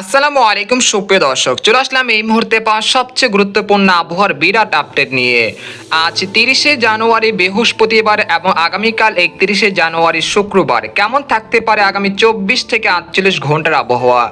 আসসালামু আলাইকুম, সুপ্রিয় দর্শক। চলে আসলাম এই মুহূর্তে পাওয়া সবচেয়ে গুরুত্বপূর্ণ আবহাওয়ার বিরাট আপডেট নিয়ে। আজ তিরিশে জানুয়ারি বৃহস্পতিবার এবং আগামীকাল একত্রিশে জানুয়ারি শুক্রবার। কেমন থাকতে পারে আগামী চব্বিশ থেকে আটচল্লিশ ঘণ্টার আবহাওয়া?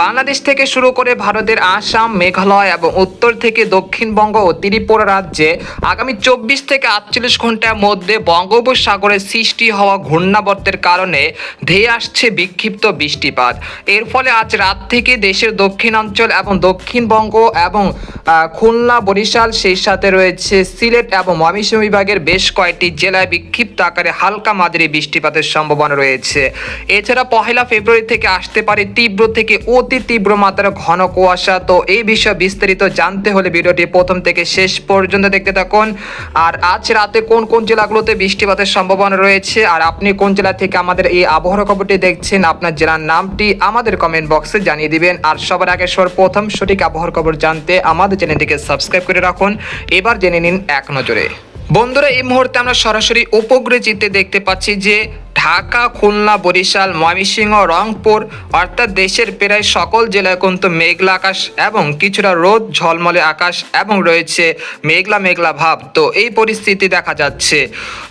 বাংলাদেশ থেকে শুরু করে ভারতের আসাম, মেঘালয় এবং উত্তর থেকে দক্ষিণবঙ্গ ও ত্রিপুরা রাজ্যে আগামী চব্বিশ থেকে আটচল্লিশ ঘণ্টার মধ্যে বঙ্গোপসাগরে সৃষ্টি হওয়া ঘূর্ণাবর্তের কারণে ধেয়ে আসছে বিক্ষিপ্ত বৃষ্টিপাত। এর ফলে আজ রাত থেকে দেশের দক্ষিণাঞ্চল এবং দক্ষিণবঙ্গ এবং খুলনা, বরিশাল, সেই সাথে রয়েছে সিলেট এবং ময়মনসিংহ বিভাগের বেশ কয়েকটি জেলায় বিক্ষিপ্ত আকারে হালকা মাঝারি বৃষ্টিপাতের সম্ভাবনা রয়েছে। এছাড়া পহেলা ফেব্রুয়ারি থেকে আসতে পারে তীব্র থেকে অতি তীব্র মাত্রার ঘন কুয়াশা। তো এই বিষয়ে বিস্তারিত জানতে হলে ভিডিওটি প্রথম থেকে শেষ পর্যন্ত দেখতে থাকুন। আর আজ রাতে কোন কোন জেলাগুলোতে বৃষ্টিপাতের সম্ভাবনা রয়েছে? আর আপনি কোন জেলা থেকে আমাদের এই আবহাওয়া খবরটি দেখছেন, আপনার জেলার নামটি আমাদের কমেন্ট বক্সে জানিয়ে দিবেন। আর সবার আগে প্রথম সঠিক আবহাওয়ার খবর জানতে আমাদের চ্যানেলটিকে সাবস্ক্রাইব করে রাখুন। এবার জেনে নিন এক নজরে। বন্ধুরা, এই মুহূর্তে আমরা সরাসরি উপগ্রহ চিত্রে দেখতে পাচ্ছি যে ঢাকা, খুলনা, বরিশাল, ময়মনসিংহ, রংপুর অর্থাৎ দেশের প্রায় সকল জেলায় কিন্তু মেঘলা আকাশ এবং কিছুটা রোদ, ঝলমলে আকাশ এবং রয়েছে মেঘলা মেঘলা ভাব। তো এই পরিস্থিতি দেখা যাচ্ছে।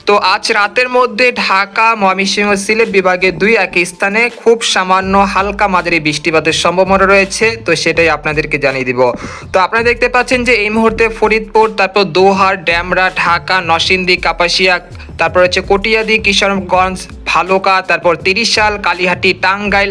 তো আজ রাতের মধ্যে ঢাকা, ময়মনসিংহ সিলেট বিভাগের দুই এক স্থানে খুব সামান্য হালকা মাঝারি বৃষ্টিপাতের সম্ভাবনা রয়েছে। তো সেটাই আপনাদেরকে জানিয়ে দিব। তো আপনারা দেখতে পাচ্ছেন যে এই মুহূর্তে ফরিদপুর, তারপর দোহার, ড্যামরা, ঢাকা, নরসিংদী, কাপাসিয়া, তারপর হচ্ছে কটিয়াদি, কিশোরগঞ্জ ভালুকা, তারপর তিরিশাল কালীহাটি, টাঙ্গাইল,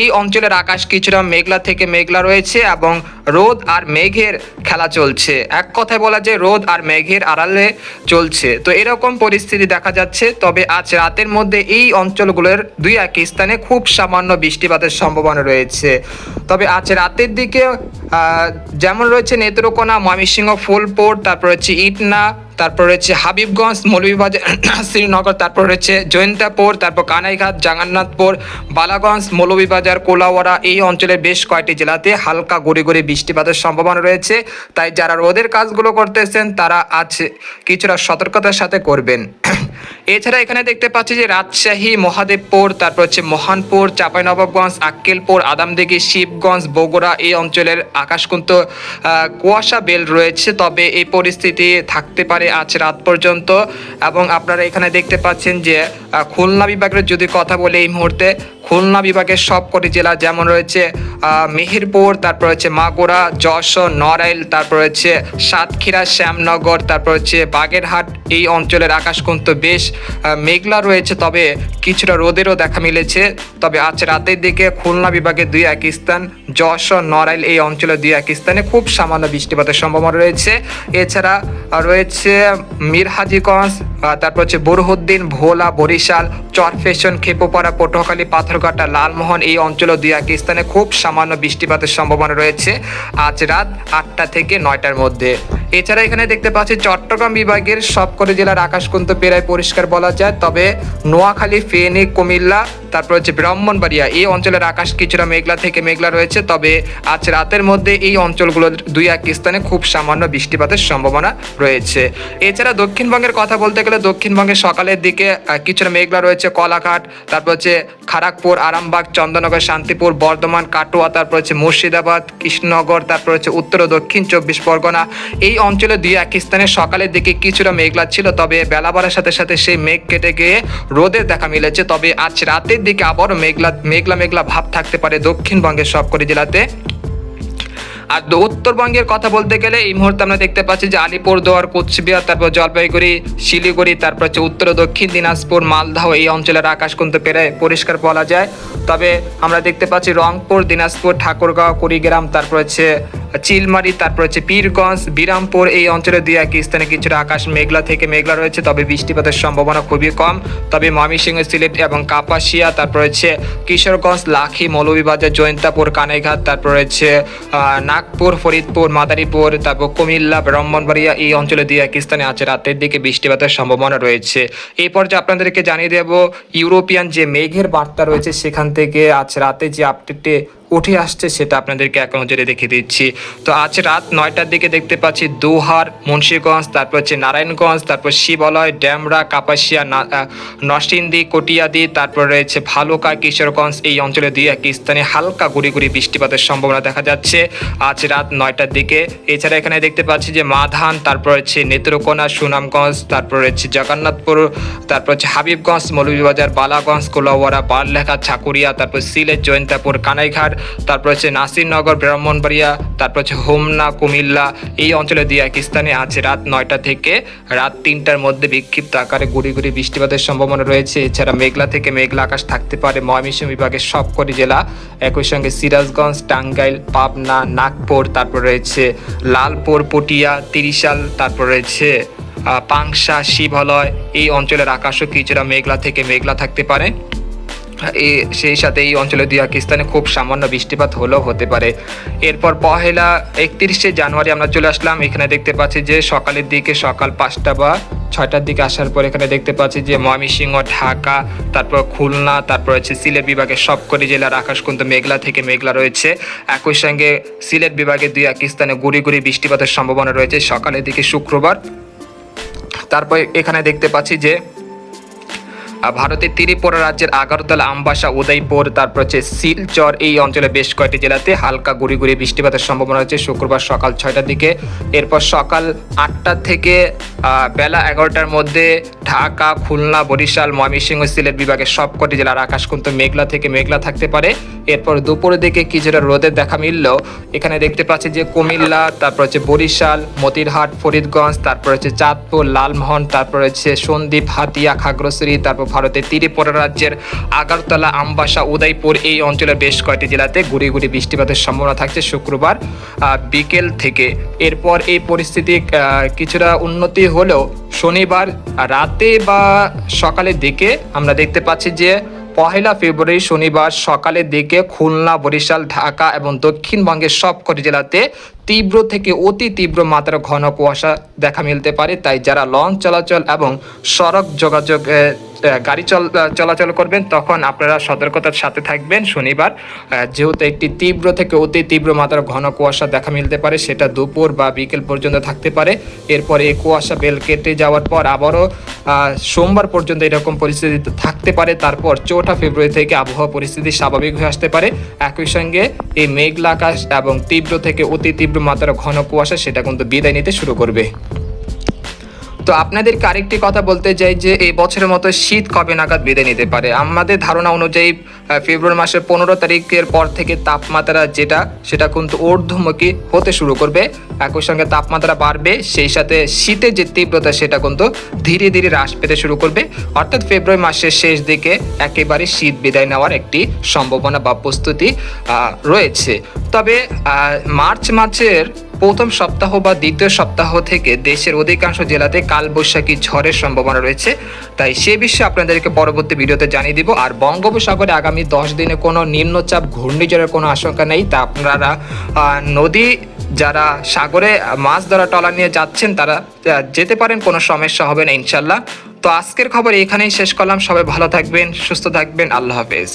এই অঞ্চলের আকাশ কিছুটা মেঘলা থেকে মেঘলা রয়েছে এবং রোদ আর মেঘের খেলা চলছে। এক কথায় বলা যায় রোদ আর মেঘের আড়ালে চলছে। তো এরকম পরিস্থিতি দেখা যাচ্ছে, তবে আজ রাতের মধ্যে এই অঞ্চলগুলোর দুই এক স্থানে খুব সামান্য বৃষ্টিপাতের সম্ভাবনা রয়েছে। তবে আজ রাতের দিকে যেমন রয়েছে নেত্রকোনা, ময়মনসিংহ, ফুলপুর, তারপর হচ্ছে ইটনা তারপর রয়েছে হাবিবগঞ্জ, মৌলভীবাজার, শ্রীনগর, তারপর রয়েছে জয়ন্তাপুর তারপর কানাইঘাট জাগান্নাথপুর বালাগঞ্জ, মৌলভীবাজার, কোলাওয়াড়া, এই অঞ্চলের বেশ কয়েকটি জেলাতে হালকা গড়ি গড়ি বৃষ্টিপাতের সম্ভাবনা রয়েছে। তাই যারা রোদের কাজগুলো করতেছেন, তারা আছে কিছুটা সতর্কতার সাথে করবেন। এছাড়া এখানে দেখতে পাচ্ছি যে রাজশাহী, মহাদেবপুর, তারপর হচ্ছে মহানপুর, চাঁপাইনবাবগঞ্জ, আক্কেলপুর, আদামদিঘি, শিবগঞ্জ, বগুড়া এই অঞ্চলের আকাশ কিন্তু কুয়াশা বেল রয়েছে। তবে এই পরিস্থিতি থাকতে পারে আজ রাত পর্যন্ত। এবং আপনারা এখানে দেখতে পাচ্ছেন যে খুলনা বিভাগের যদি কথা বলি এই মুহূর্তে, খুলনা বিভাগের সবকটি জেলা যেমন রয়েছে মেহেরপুর, তারপর হচ্ছে মাগুরা, যশোর, নড়াইল, তারপর হচ্ছে সাতক্ষীরা, শ্যামনগর, তারপর হচ্ছে বাগেরহাট এই অঞ্চলের আকাশ কিন্তু বেশ মেঘলা রয়েছে, তবে কিছুটা রোদেরও দেখা মিলেছে। তবে আজ রাতের দিকে খুলনা বিভাগে দুই এক স্থান, যশোর, নড়াইল এই অঞ্চলে দুই এক স্থানে খুব সামান্য বৃষ্টিপাতের সম্ভাবনা রয়েছে। এছাড়া রয়েছে মিরহাজিগঞ্জ তারপর হচ্ছে বরহুদ্দিন, ভোলা, বরিশাল, চরফেশন, খেপোপাড়া, পটুয়াখালী, পাথরঘাটা, লালমোহন এই অঞ্চলে দুই এক স্থানে খুব সামান্য বৃষ্টিপাতের সম্ভাবনা রয়েছে। আজ রাত আটটা থেকে নয়টার মধ্যে। এছাড়া এখানে দেখতে পাচ্ছি চট্টগ্রাম বিভাগের সবকটি জেলার আকাশকুন্ত প্রায় পরিষ্কার বলা যায়। তবে নোয়াখালী, ফেনী, কুমিল্লা তারপর হচ্ছে ব্রাহ্মণবাড়িয়া। এই অঞ্চলের আকাশ কিছুটা মেঘলা থেকে মেঘলা রয়েছে, তবে আজ রাতের মধ্যে এই অঞ্চলগুলোর দুই এক স্থানে খুব সামান্য বৃষ্টিপাতের সম্ভাবনা রয়েছে। এছাড়া দক্ষিণবঙ্গের কথা বলতে গেলে দক্ষিণবঙ্গে সকালের দিকে কিছুটা মেঘলা রয়েছে, কলাঘাট, তারপর হচ্ছে খড়গপুর আরামবাগ, চন্দননগর, শান্তিপুর, বর্ধমান, কাটোয়া, তারপর হচ্ছে মুর্শিদাবাদ, কৃষ্ণনগর, তারপর হচ্ছে উত্তর ও দক্ষিণ চব্বিশ পরগনা। এই অঞ্চলে দুই এক স্থানে সকালের দিকে কিছুটা মেঘলা ছিল, তবে বেলা বাড়ার সাথে সাথে সেই মেঘ কেটে গিয়ে রোদের দেখা মিলেছে। তবে আজ রাতের দিকে আবারও মেঘলা মেঘলা মেঘলা ভাব থাকতে পারে দক্ষিণবঙ্গের সবকটি জেলাতে। আর উত্তরবঙ্গের কথা বলতে গেলে এই মুহূর্তে আমরা দেখতে পাচ্ছি যে আলিপুরদুয়ার, কোচবিহার, তারপর জলপাইগুড়ি, শিলিগুড়ি, তারপর হচ্ছে উত্তর দক্ষিণ দিনাজপুর, মালদহ এই অঞ্চলের আকাশ কিন্তু প্রায় পরিষ্কার বলা যায়। তবে আমরা দেখতে পাচ্ছি রংপুর, দিনাজপুর, ঠাকুরগাঁও, কুড়িগ্রাম, তারপর হচ্ছে চিলমারি তারপর হচ্ছে পীরগঞ্জ বিরামপুর এই অঞ্চলে দুই এক স্থানে কিছুটা আকাশ মেঘলা থেকে মেঘলা রয়েছে তবে বৃষ্টিপাতের সম্ভাবনা খুবই কম। তবে ময়মনসিংহ সিলেট এবং কাপাসিয়া তারপর হচ্ছে কিশোরগঞ্জ লাখি মৌলভীবাজার জয়ন্তাপুর কানাইঘাট তারপর আহ, নাগপুর ফরিদপুর মাদারীপুর তারপর কুমিল্লা ব্রাহ্মণবাড়িয়া এই অঞ্চলে দুই এক স্থানে আছে রাতের দিকে বৃষ্টিপাতের সম্ভাবনা রয়েছে। এই পর্যায়ে আপনাদেরকে জানিয়ে দেব ইউরোপিয়ান যে মেঘের বার্তা রয়েছে সেখান থেকে আজ রাতে যে আপডেটে উঠে আসছে সেটা আপনাদেরকে এক নজরে দেখে দিচ্ছি। তো আজ রাত নয়টার দিকে দেখতে পাচ্ছি দোহার মুন্সীগঞ্জ তারপর হচ্ছে নারায়ণগঞ্জ তারপর শিবালয় ড্যামরা কাপাসিয়া না- আহ, নরসিংদী কটিয়াদি তারপর রয়েছে ভালুকা কিশোরগঞ্জ এই অঞ্চলে দুই এক স্থানে হালকা গুড়ি গুড়ি বৃষ্টিপাতের সম্ভাবনা দেখা যাচ্ছে আজ রাত নয়টার দিকে। এছাড়া এখানে দেখতে পাচ্ছি যে মাধান তারপর হচ্ছে নেত্রকোনা সুনামগঞ্জ তারপর হচ্ছে জগন্নাথপুর তারপর হচ্ছে হাবিবগঞ্জ মৌলভীবাজার বালাগঞ্জ কোলাওয়ারা বারলেখা ছাকুরিয়া তারপর সিলেট জয়ন্তাপুর কানাইঘাট তারপর হচ্ছে নাসিরনগর, ব্রাহ্মণবাড়িয়া, তারপর হচ্ছে হোমনা, কুমিল্লা, এই অঞ্চলে দুই এক স্থানে আজ রাত নয়টা থেকে রাত তিনটার মধ্যে বিক্ষিপ্ত আকারে গুড়ি গুড়ি বৃষ্টিপাতের সম্ভাবনা রয়েছে। এছাড়া মেঘলা থেকে মেঘলা আকাশ থাকতে পারে ময়মনসিংহ বিভাগের সবকটি জেলা। একই সঙ্গে সিরাজগঞ্জ, টাঙ্গাইল, পাবনা, নাগপুর, তারপর রয়েছে লালপুর, পটিয়া, তিরিশাল, তারপর রয়েছে পাংশা, শিবালয়, এই অঞ্চলের আকাশও কিছুটা মেঘলা থেকে মেঘলা থাকতে পারে। সেই সাথে এই অঞ্চলে দুই এক স্থানে খুব সামান্য বৃষ্টিপাত হলেও হতে পারে। এরপর পহেলা একত্রিশে জানুয়ারি আমরা চলে আসলাম। এখানে দেখতে পাচ্ছি যে সকালের দিকে সকাল পাঁচটা বা ছয়টার দিকে আসার পর এখানে দেখতে পাচ্ছি যে ময়মনসিংহ, ঢাকা, তারপর খুলনা, তারপর হচ্ছে সিলেট বিভাগের সবকটি জেলার আকাশ কিন্তু মেঘলা থেকে মেঘলা রয়েছে। একই সঙ্গে সিলেট বিভাগের দুই এক স্থানে গুড়ি গুড়ি বৃষ্টিপাতের সম্ভাবনা রয়েছে। সকালের দিকে শুক্রবার। তারপর এখানে দেখতে পাচ্ছি যে ভারতের ত্রিপুরা রাজ্যের আগারতলা, আমবাসা, উদয়পুর, তারপর হচ্ছে শিলচর, এই অঞ্চলে বেশ কয়েকটি জেলাতে হালকা গুড়ি গুড়ি বৃষ্টিপাতের সম্ভাবনা রয়েছে। শুক্রবার সকাল ছয়টার দিকে, এরপর সকাল আটটা থেকে বেলা এগারোটার মধ্যে ঢাকা, খুলনা, বরিশাল, ময়মনসিংহ, সিলেট বিভাগের সবকটি জেলার আকাশ কিন্তু মেঘলা থেকে মেঘলা থাকতে পারে। এরপর দুপুরের দিকে কিছুটা রোদের দেখা মিললেও এখানে দেখতে পাচ্ছি যে কুমিল্লা, তারপর হচ্ছে বরিশাল, মতিরহাট, ফরিদগঞ্জ, তারপর হচ্ছে চাঁদপুর, লালমোহন, তারপর হচ্ছে সন্দ্বীপ, হাতিয়া, খাগড়াছড়ি, তারপর ভারতের ত্রিপুরা রাজ্যের আগারতলা, আমবাসা, উদয়পুর এই অঞ্চলের বেশ কয়েকটি জেলাতে গুড়ি গুড়ি বৃষ্টিপাতের সম্ভাবনা থাকছে শুক্রবার বিকেল থেকে। এরপর এই পরিস্থিতি কিছুটা উন্নতি হলেও শনিবার রাতে বা সকালের দিকে আমরা দেখতে পাচ্ছি যে পহেলা ফেব্রুয়ারি শনিবার সকালের দিকে খুলনা, বরিশাল, ঢাকা এবং দক্ষিণবঙ্গের সবকটি জেলাতে তীব্র থেকে অতি তীব্র মাত্রার ঘন কুয়াশা দেখা মিলতে পারে। তাই যারা লঞ্চ চলাচল এবং সড়ক যোগাযোগ গাড়ি চল চলাচল করবেন, তখন আপনারা সতর্কতার সাথে থাকবেন। শনিবার যেহেতু একটি তীব্র থেকে অতি তীব্র মাত্রার ঘন কুয়াশা দেখা মিলতে পারে, সেটা দুপুর বা বিকেল পর্যন্ত থাকতে পারে। এরপরে এই কুয়াশা বেল কেটে যাওয়ার পর আবারও সোমবার পর্যন্ত এরকম পরিস্থিতি থাকতে পারে। তারপর চৌঠা ফেব্রুয়ারি থেকে আবহাওয়া পরিস্থিতি স্বাভাবিক হয়ে আসতে পারে। একই সঙ্গে এই মেঘলা আকাশ এবং তীব্র থেকে অতি তীব্র মাত্রার ঘন কুয়াশা, সেটা কিন্তু বিদায় নিতে শুরু করবে। তো আপনাদেরকে আরেকটি কথা বলতে চাই যে এই বছরের মতো শীত কবে নাগাদ বেঁধে নিতে পারে? আমাদের ধারণা অনুযায়ী ফেব্রুয়ারি মাসের পনেরো তারিখের পর থেকে তাপমাত্রা যেটা, সেটা কিন্তু ঊর্ধ্বমুখী হতে শুরু করবে। একই সঙ্গে তাপমাত্রা বাড়বে, সেই সাথে শীতের যে তীব্রতা, সেটা কিন্তু ধীরে ধীরে হ্রাস পেতে শুরু করবে। অর্থাৎ ফেব্রুয়ারি মাসের শেষ দিকে একেবারে শীত বিদায় নেওয়ার একটি সম্ভাবনা বা প্রস্তুতি রয়েছে। তবে মার্চ মাসের প্রথম সপ্তাহ বা দ্বিতীয় সপ্তাহ থেকে দেশের অধিকাংশ জেলাতে কালবৈশাখী ঝড়ের সম্ভাবনা রয়েছে। তাই সে বিষয়ে আপনাদেরকে পরবর্তী ভিডিওতে জানিয়ে দিব। আর বঙ্গোপসাগরে আগামী দশ দিনে কোনো নিম্নচাপ, ঘূর্ণিঝড়ের কোনো আশঙ্কা নেই। তা আপনারা নদী যারা সাগরে মাছ ধরা টলা নিয়ে যাচ্ছেন, তারা যেতে পারেন, কোনো সমস্যা হবে না, ইনশাল্লাহ। তো আজকের খবর এখানেই শেষ করলাম। সবাই ভালো থাকবেন, সুস্থ থাকবেন। আল্লাহ হাফেজ।